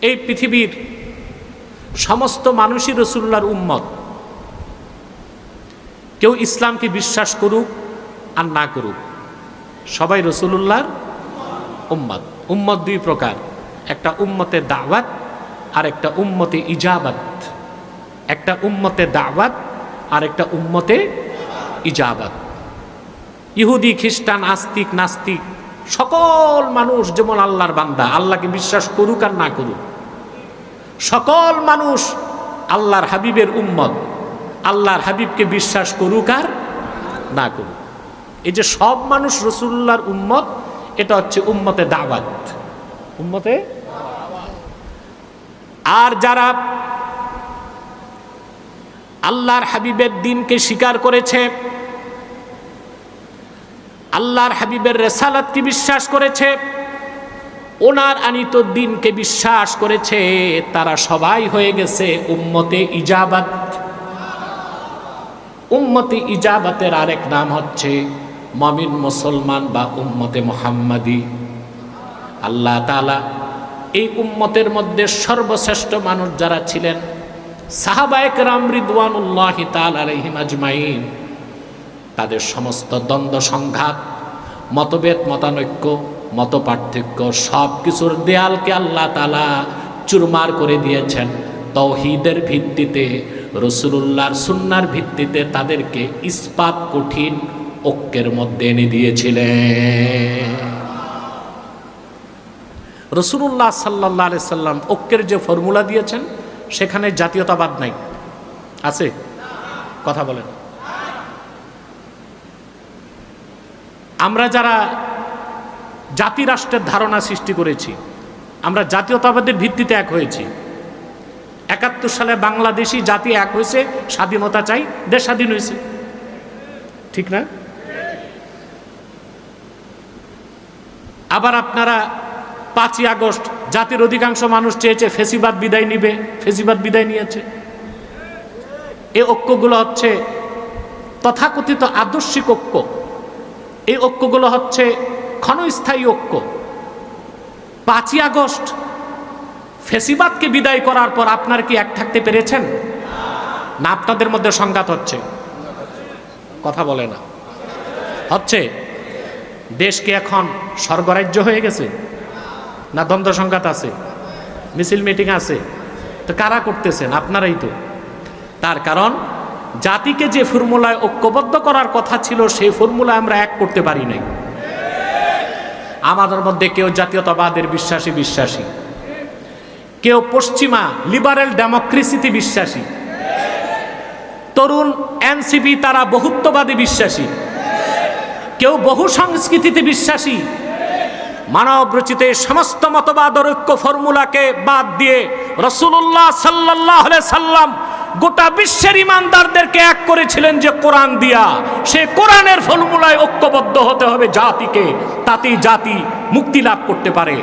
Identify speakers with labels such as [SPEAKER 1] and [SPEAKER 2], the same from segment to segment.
[SPEAKER 1] এই পৃথিবীর সমস্ত মানুষই রসুল্লার উম্মত। কেউ ইসলামকে বিশ্বাস করুক আর না করুক, সবাই রসুল্লাহর উম্মত। উম্মত দুই প্রকার, একটা উম্মতে দাওয়াত আর একটা উম্মতে ইজাবাত। একটা উম্মতে দাওয়াত আর একটা উম্মতে ইজাবাত। ইহুদি, খ্রিস্টান, আস্তিক, নাস্তিক, সকল মানুষ যেমন আল্লাহর বান্দা, আল্লাহকে বিশ্বাস করুক আর না করুক। সকল মানুষ আল্লাহর হাবিবের উম্মত। আল্লাহর হাবিবকে বিশ্বাস করুক আর না করুক। এই যে সব মানুষ রসুল্লাহর উম্মত, এটা হচ্ছে উম্মতে দাওয়াত। উম্মতে আর যারা আল্লাহর হাবিবের দিনকে স্বীকার করেছে, আল্লাহর হাবিবের রেসালাতকে বিশ্বাস করেছে ওনার আনিত দিনকে বিশ্বাস করেছে, তারা সবাই হয়ে গেছে উম্মতে ইজাবাত। উম্মতে ইজাবাতের আরেক নাম হচ্ছে মমিন মুসলমান বা উম্মতে মোহাম্মদী। আল্লাহ তালা এই উম্মতের মধ্যে সর্বশ্রেষ্ঠ মানুষ যারা ছিলেন সাহাবায়ক রাম রিদওয়ানুল্লাহ তাল আলহিম আজমাইন। তাদের সমস্ত দ্বন্দ্ব সংঘাত, মতভেদ, মতানৈক্য মত পার্থক্য সব কিছুর দেয়ালকে আল্লাহ তালা চুরমার করে দিয়েছেন। তৌহিদের ভিত্তিতে রসুল্লাহর সুন্নার ভিত্তিতে তাদেরকে ইস্পাত কঠিন ঐক্যের মধ্যে এনে দিয়েছিলেন। রসুল্লাহ সাল্লাহ আলি সাল্লাম ঐক্যের যে ফর্মুলা দিয়েছেন, সেখানে জাতীয়তাবাদ নাই। আছে? কথা বলেন। আমরা যারা জাতি রাষ্ট্রের ধারণা সৃষ্টি করেছি। আমরা জাতীয়তাবাদের ভিত্তিতে এক হয়েছি। একাত্তর সালে বাংলাদেশি জাতি এক হয়েছে, স্বাধীনতা চাই দেশ স্বাধীন হয়েছে। ঠিক না? আবার আপনারা পাঁচই আগস্ট জাতির অধিকাংশ মানুষ চেয়েছে ফেসিবাদ বিদায় নিবে, ফেসিবাদ বিদায় নিয়েছে। এই ঐক্যগুলো হচ্ছে তথাকথিত আদর্শিক ঐক্য। এই ঐক্যগুলো হচ্ছে ক্ষণস্থায়ী ঐক্য। পাঁচই আগস্ট, ফেসিবাদকে বিদায় করার পর আপনার কি এক থাকতে পেরেছেন? না, আপনাদের মধ্যে সংঘাত হচ্ছে। কথা বলে না। হচ্ছে। দেশকে এখন স্বর্গরাজ্য হয়ে গেছে। না, দ্বন্দ্ব সংঘাত আছে। মিছিল মিটিং আছে। তো কারা করতেছেন? আপনারাই তো। তার কারণ, জাতিকে যে ফর্মুলায় ঐক্যবদ্ধ করার কথা ছিল, সেই ফর্মুলায় আমরা এক করতে পারি নাই। আমাদের মধ্যে কেউ জাতীয়তাবাদের বিশ্বাসী বিশ্বাসী। কেউ পশ্চিমা লিবারেল ডেমোক্রেসিতে বিশ্বাসী। তরুণ এনসিপি তারা বহুত্ববাদী বিশ্বাসী। কেউ বহু সংস্কৃতিতে বিশ্বাসী। মানব রচিত সমস্ত মতবাদ ঐক্য ফর্মুলাকে বাদ দিয়ে রসুল্লাহ সাল্লাহ সাল্লাম গোটা বিশ্বের ইমানদারদেরকে এক করেছিলেন যে কোরআন দিয়া। সে কোরআনের ফর্মুলায় ঐক্যবদ্ধ হতে হবে জাতিকে, তাতেই জাতি মুক্তি লাভ করতে পারে।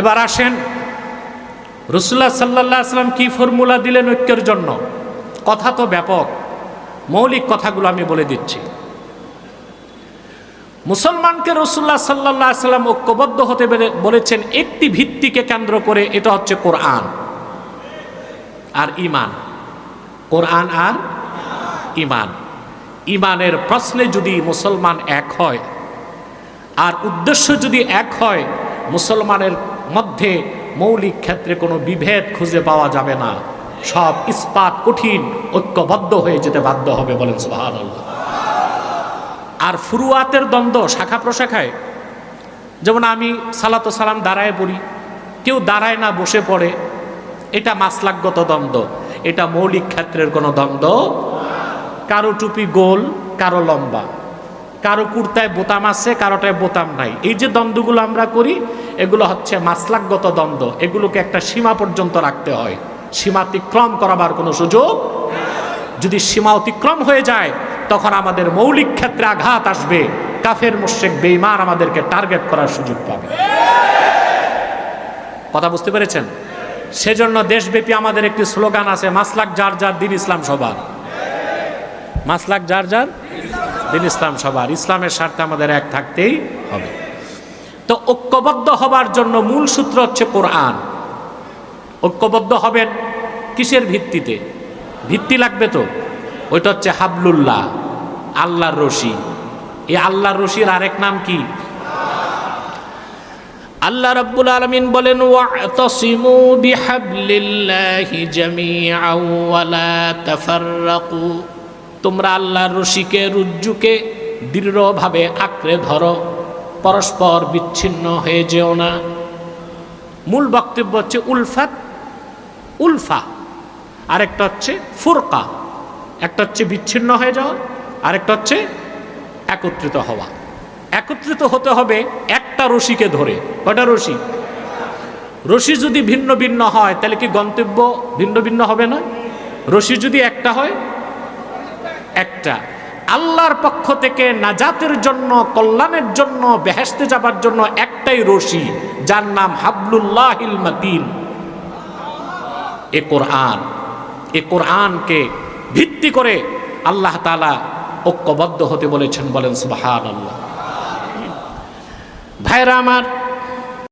[SPEAKER 1] এবার আসেন রসুল্লাহ সাল্লাহ আসলাম কি ফর্মুলা দিলেন ঐক্যের জন্য? কথা তো ব্যাপক। মৌলিক কথাগুলো আমি বলে দিচ্ছি। মুসলমানকে রসুল্লাহ সাল্লাহ সাল্লাম ঐক্যবদ্ধ হতে বলেছেন, একটি ভিত্তিকে কেন্দ্র করে এটা হচ্ছে কোরআন আর ইমান কোরআন আর ইমান ইমানের প্রশ্নে যদি মুসলমান এক হয়, আর উদ্দেশ্য যদি এক হয়, মুসলমানের মধ্যে মৌলিক ক্ষেত্রে কোনো বিভেদ খুঁজে পাওয়া যাবে না। সব ইস্পাত কঠিন, ঐক্যবদ্ধ হয়ে যেতে বাধ্য হবে বলেন সুহান আর ফুরুয়াতের দ্বন্দ্ব শাখা প্রশাখায়, যেমন আমি সালাতো সালাম দাঁড়ায় পড়ি, কেউ দাঁড়ায় না বসে পড়ে, এটা মাসলাকগত দ্বন্দ্ব। এটা মৌলিক ক্ষেত্রের কোনো দ্বন্দ্ব কারও টুপি গোল, কারও লম্বা। কারও কুর্তায় বোতাম আছে, কারোটায় বোতাম নাই। এই যে দ্বন্দ্বগুলো আমরা করি, এগুলো হচ্ছে মাসলাকগত দ্বন্দ্ব। এগুলোকে একটা সীমা পর্যন্ত রাখতে হয়। সীমা অতিক্রম করাবার কোনো সুযোগ যদি সীমা অতিক্রম হয়ে যায়, তখন আমাদের মৌলিক ক্ষেত্রে আঘাত আসবে। কাফের মোশেক বেইমান আমাদেরকে টার্গেট করার সুযোগ পাবে। কথা বুঝতে পেরেছেন? সেজন্য দেশব্যাপী আমাদের একটি স্লোগান আছে, মাসলাক যার যার দিন ইসলাম সবার। মাসলাক যার যার দিন ইসলাম সবার। ইসলামের স্বার্থে আমাদের এক থাকতেই হবে। তো ঐক্যবদ্ধ হবার জন্য মূল সূত্র হচ্ছে কোরআন। ঐক্যবদ্ধ হবেন কিসের ভিত্তিতে? ভিত্তি লাগবে তো? ওইটা হচ্ছে হাবলুল্লাহ, আল্লাহর রশি। এই আল্লাহর রশির আরেক নাম কি? আল্লাহ রাব্বুল আলামিন বলেন, ওয়াতাসিমু বিহাবলিল্লাহি জামিআন ওয়া লা তাফাররাকু। তোমরা আল্লাহর রশিকে, রুজ্জুকে দৃঢ়ভাবে আঁকড়ে ধরো। পরস্পর বিচ্ছিন্ন হয়ে যেও না। মূল বক্তব্য হচ্ছে উলফাত, উলফা। আরেকটা হচ্ছে ফুরকা। একটা হচ্ছে বিচ্ছিন্ন হয়ে যাওয়া, আরেকটা হচ্ছে একত্রিত হওয়া। একত্রিত হতে হবে একটা রশিকে ধরে। কটা রশি? রশি যদি ভিন্ন ভিন্ন হয়, তাহলে কি গন্তব্য ভিন্ন ভিন্ন হবে না? রশি যদি একটা হয় একটা। আল্লাহর পক্ষ থেকে নাজাতের জন্য, কল্যাণের জন্য বেহেস্তে যাবার জন্য একটাই রশি, যার নাম হাবলুল্লাহিল মাতিন। এ কোরআন, এ কোরআনকে ভিত্তি করে আল্লাহ তালা ঐক্যবদ্ধ হতে বলেছেন, বলেন সুবাহান আল্লাহ ভাইরা আমার